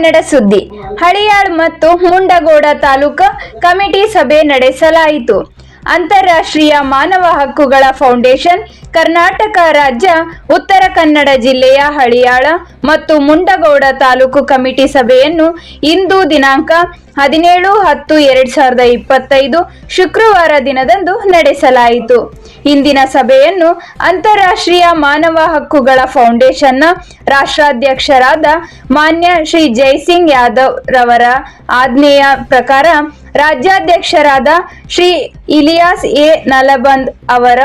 ಕನ್ನಡ ಸುದ್ದಿ. ಹಳಿಯಾಳ್ ಮತ್ತು ಮುಂಡಗೋಡ ತಾಲೂಕು ಕಮಿಟಿ ಸಭೆ ನಡೆಸಲಾಯಿತು. ಅಂತಾರಾಷ್ಟ್ರೀಯ ಮಾನವ ಹಕ್ಕುಗಳ ಫೌಂಡೇಶನ್, ಕರ್ನಾಟಕ ರಾಜ್ಯ, ಉತ್ತರ ಕನ್ನಡ ಜಿಲ್ಲೆಯ ಹಳಿಯಾಳ ಮತ್ತು ಮುಂಡಗೌಡ ತಾಲೂಕು ಕಮಿಟಿ ಸಭೆಯನ್ನು ಇಂದು ದಿನಾಂಕ ಹದಿನೇಳು ಹತ್ತು ಎರಡ್ ಸಾವಿರದ ಇಪ್ಪತ್ತೈದು ಶುಕ್ರವಾರ ದಿನದಂದು ನಡೆಸಲಾಯಿತು. ಇಂದಿನ ಸಭೆಯನ್ನು ಅಂತಾರಾಷ್ಟ್ರೀಯ ಮಾನವ ಹಕ್ಕುಗಳ ಫೌಂಡೇಶನ್ನ ರಾಷ್ಟ್ರಾಧ್ಯಕ್ಷರಾದ ಮಾನ್ಯ ಶ್ರೀ ಜೈಸಿಂಗ್ ಯಾದವ್ ರವರ ಆಜ್ಞೆಯ ಪ್ರಕಾರ ರಾಜ್ಯಾಧ್ಯಕ್ಷರಾದ ಶ್ರೀ ಇಲಿಯಾಸ್ ಎ. ನಲಬಂದ್ ಅವರ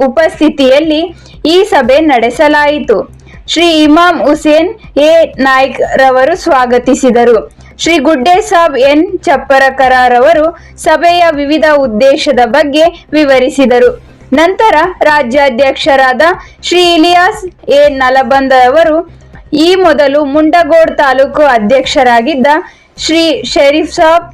ಉಪಸ್ಥಿತಿಯಲ್ಲಿ ಈ ಸಭೆ ನಡೆಸಲಾಯಿತು. ಶ್ರೀ ಇಮಾಮ್ ಹುಸೇನ್ ಎ. ನಾಯ್ಕ್ ರವರು ಸ್ವಾಗತಿಸಿದರು. ಶ್ರೀ ಗುಡ್ಡೆ ಸಾಬ್ ಎನ್. ಚಪ್ಪರಕರಾರವರು ಸಭೆಯ ವಿವಿಧ ಉದ್ದೇಶದ ಬಗ್ಗೆ ವಿವರಿಸಿದರು. ನಂತರ ರಾಜ್ಯಾಧ್ಯಕ್ಷರಾದ ಶ್ರೀ ಇಲಿಯಾಸ್ ಎ. ನಲಬಂದ ಅವರು ಈ ಮೊದಲು ಮುಂಡಗೋಡ್ ತಾಲೂಕು ಅಧ್ಯಕ್ಷರಾಗಿದ್ದ ಶ್ರೀ ಶರೀಫ್ ಸಾಬ್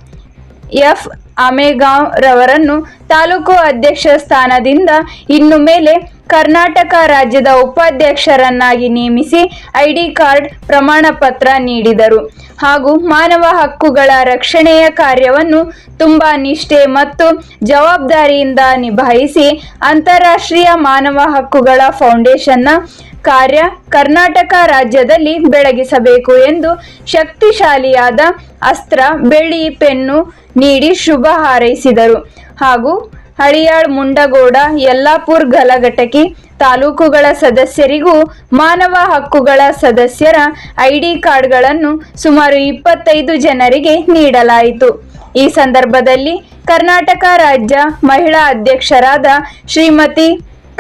ಎಫ್ ಅಮೇಗಾಂವ್ ರವರನ್ನು ತಾಲೂಕು ಅಧ್ಯಕ್ಷ ಸ್ಥಾನದಿಂದ ಇನ್ನು ಮೇಲೆ ಕರ್ನಾಟಕ ರಾಜ್ಯದ ಉಪಾಧ್ಯಕ್ಷರನ್ನಾಗಿ ನೇಮಿಸಿ ಐಡಿ ಕಾರ್ಡ್ ಪ್ರಮಾಣ ಪತ್ರ ನೀಡಿದರು. ಹಾಗೂ ಮಾನವ ಹಕ್ಕುಗಳ ರಕ್ಷಣೆಯ ಕಾರ್ಯವನ್ನು ತುಂಬಾ ನಿಷ್ಠೆ ಮತ್ತು ಜವಾಬ್ದಾರಿಯಿಂದ ನಿಭಾಯಿಸಿ ಅಂತಾರಾಷ್ಟ್ರೀಯ ಮಾನವ ಹಕ್ಕುಗಳ ಫೌಂಡೇಶನ್ನ ಕಾರ್ಯ ಕರ್ನಾಟಕ ರಾಜ್ಯದಲ್ಲಿ ಬೆಳಗಿಸಬೇಕು ಎಂದು ಶಕ್ತಿಶಾಲಿಯಾದ ಅಸ್ತ್ರ, ಬೆಳ್ಳಿ, ಪೆನ್ನು ನೀಡಿ ಶುಭ ಹಾರೈಸಿದರು. ಹಾಗೂ ಹಳಿಯಾಳ್ ಮುಂಡಗೋಡ ಯಲ್ಲಾಪುರ್ ಗಲಘಟಕಿ ತಾಲೂಕುಗಳ ಸದಸ್ಯರಿಗೂ ಮಾನವ ಹಕ್ಕುಗಳ ಸದಸ್ಯರ ಐಡಿ ಕಾರ್ಡ್ಗಳನ್ನು ಸುಮಾರು ಇಪ್ಪತ್ತೈದು ಜನರಿಗೆ ನೀಡಲಾಯಿತು. ಈ ಸಂದರ್ಭದಲ್ಲಿ ಕರ್ನಾಟಕ ರಾಜ್ಯ ಮಹಿಳಾ ಅಧ್ಯಕ್ಷರಾದ ಶ್ರೀಮತಿ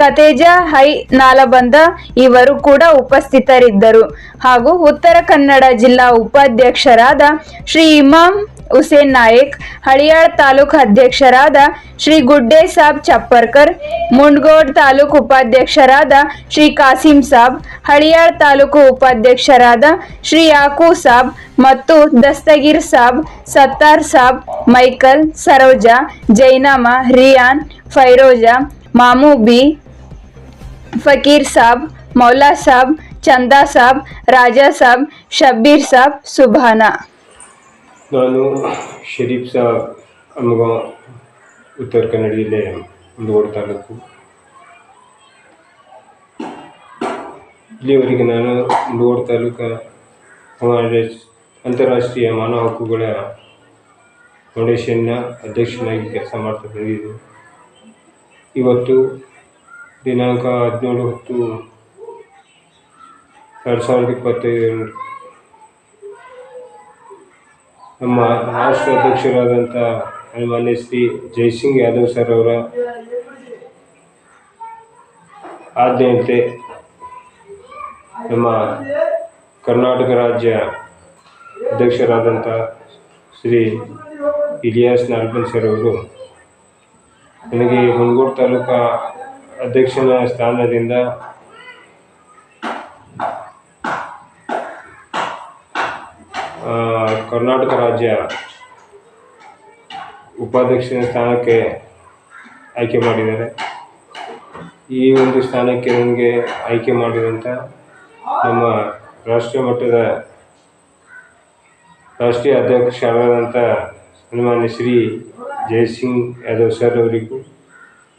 ಕತೇಜಾ ಹೈ ನಾಲಬಂದ ಇವರು ಕೂಡ ಉಪಸ್ಥಿತರಿದ್ದರು. ಹಾಗೂ ಉತ್ತರ ಕನ್ನಡ ಜಿಲ್ಲಾ ಉಪಾಧ್ಯಕ್ಷರಾದ ಶ್ರೀ ಇಮಾಮ್ ಹುಸೇನ್ ನಾಯಕ್, ಹಳಿಯಾಳ್ ತಾಲೂಕು ಅಧ್ಯಕ್ಷರಾದ ಶ್ರೀ ಗುಡ್ಡೆ ಸಾಬ್ ಚಪ್ಪರ್ಕರ್ ಮುಂಡ್ಗೋಡ್ ತಾಲೂಕು ಉಪಾಧ್ಯಕ್ಷರಾದ ಶ್ರೀ ಕಾಸಿಂ ಸಾಬ್, ಹಳಿಯಾಳ್ ತಾಲೂಕು ಉಪಾಧ್ಯಕ್ಷರಾದ ಶ್ರೀ ಯಾಕೂ ಸಾಬ್ ಮತ್ತು ದಸ್ತಗೀರ್ ಸಾಬ್, ಸತ್ತಾರ್ ಸಾಬ್, ಮೈಕಲ್, ಸರೋಜಾ ಜೈನಮ್ಮ ರಿಯಾನ್, ಫೈರೋಜಾ, ಮಾಮೂ ಬಿ, ಫಕೀರ್ ಸಾಬ್, ಮೌಲಾ ಸಾಬ್, ಚಂದಾ ಸಾಬ್, ರಾಜಾ ಸಾಬ್, ಶಬ್ಬೀರ್ ಸಾಬ್, ಸುಭಾನಾ. ನಾನು ಶರೀಫ್ ಸಾಬ್ ಅಮ್ಮಗ ಉತ್ತರ ಕನ್ನಡ ಜಿಲ್ಲೆ ಮುಂಡಗೋಡ ತಾಲೂಕು. ಇಲ್ಲಿವರೆಗೆ ನಾನು ಮುಂಡಗೋಡ ತಾಲೂಕು, ಸಮಾಜ, ಅಂತಾರಾಷ್ಟ್ರೀಯ ಮಾನವ ಹಕ್ಕುಗಳ ಫೌಂಡೇಶನ್ನ ಅಧ್ಯಕ್ಷನಾಗಿ ಕೆಲಸ ಮಾಡ್ತಾ ಬಂದಿದ್ದು. ಇವತ್ತು ದಿನಾಂಕ ಹದಿನೇಳು ಹತ್ತು ಎರಡು ಸಾವಿರದ ಇಪ್ಪತ್ತೈದು ನಮ್ಮ ರಾಷ್ಟ್ರ ಅಧ್ಯಕ್ಷರಾದಂಥ ಮಾನ್ಯ ಶ್ರೀ ಜೈಸಿಂಗ್ ಯಾದವ್ ಸರ್ ಅವರ ಆದ್ಯತೆ ನಮ್ಮ ಕರ್ನಾಟಕ ರಾಜ್ಯ ಅಧ್ಯಕ್ಷರಾದಂಥ ಶ್ರೀ ಇಲಿಯಾಸ್ ನಾಲ್ಕನ್ ಸರ್ ಅವರು ನನಗೆ ಹೊಂಗೂರು ತಾಲೂಕಾ ಅಧ್ಯಕ್ಷನ ಸ್ಥಾನದಿಂದ ಕರ್ನಾಟಕ ರಾಜ್ಯ ಉಪಾಧ್ಯಕ್ಷನ ಸ್ಥಾನಕ್ಕೆ ಆಯ್ಕೆ ಮಾಡಿದ್ದಾರೆ. ಈ ಒಂದು ಸ್ಥಾನಕ್ಕೆ ನನಗೆ ಆಯ್ಕೆ ಮಾಡಿದಂಥ ನಮ್ಮ ರಾಷ್ಟ್ರೀಯ ಮಟ್ಟದ ರಾಷ್ಟ್ರೀಯ ಅಧ್ಯಕ್ಷರಾದಂಥ ಸನ್ಮಾನ್ಯ ಶ್ರೀ ಜಯಸಿಂಗ್ ಯಾದವ್ ಸರ್ ಅವರಿಗೂ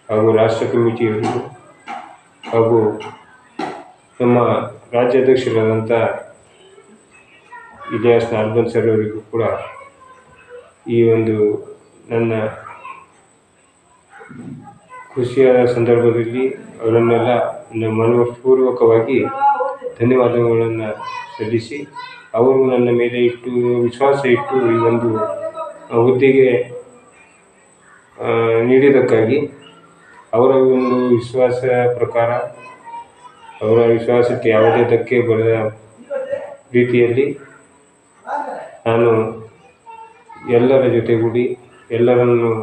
ಹಾಗೂ ರಾಷ್ಟ್ರ ಕಮಿಟಿಯವರಿಗೂ ಹಾಗೂ ನಮ್ಮ ರಾಜ್ಯಾಧ್ಯಕ್ಷರಾದಂಥ ಇಲಿಯಾಸ್ ಅರ್ಬನ್ ಸರ್ ಅವರಿಗೂ ಕೂಡ ಈ ಒಂದು ನನ್ನ ಖುಷಿಯಾದ ಸಂದರ್ಭದಲ್ಲಿ ಅವರನ್ನೆಲ್ಲ ನನ್ನ ಮನಪೂರ್ವಕವಾಗಿ ಧನ್ಯವಾದಗಳನ್ನು ಸಲ್ಲಿಸಿ, ಅವರು ನನ್ನ ಮೇಲೆ ಇಟ್ಟು, ವಿಶ್ವಾಸ ಇಟ್ಟು ಈ ಒಂದು ಹುದ್ದೆಗೆ ನೀಡಿದ್ದಕ್ಕಾಗಿ ಅವರ ಒಂದು ವಿಶ್ವಾಸ ಪ್ರಕಾರ, ಅವರ ವಿಶ್ವಾಸಕ್ಕೆ ಯಾವುದೇ ಧಕ್ಕೆ ಬರದ ರೀತಿಯಲ್ಲಿ ನಾನು ಎಲ್ಲರ ಜೊತೆಗೂಡಿ ಎಲ್ಲರನ್ನು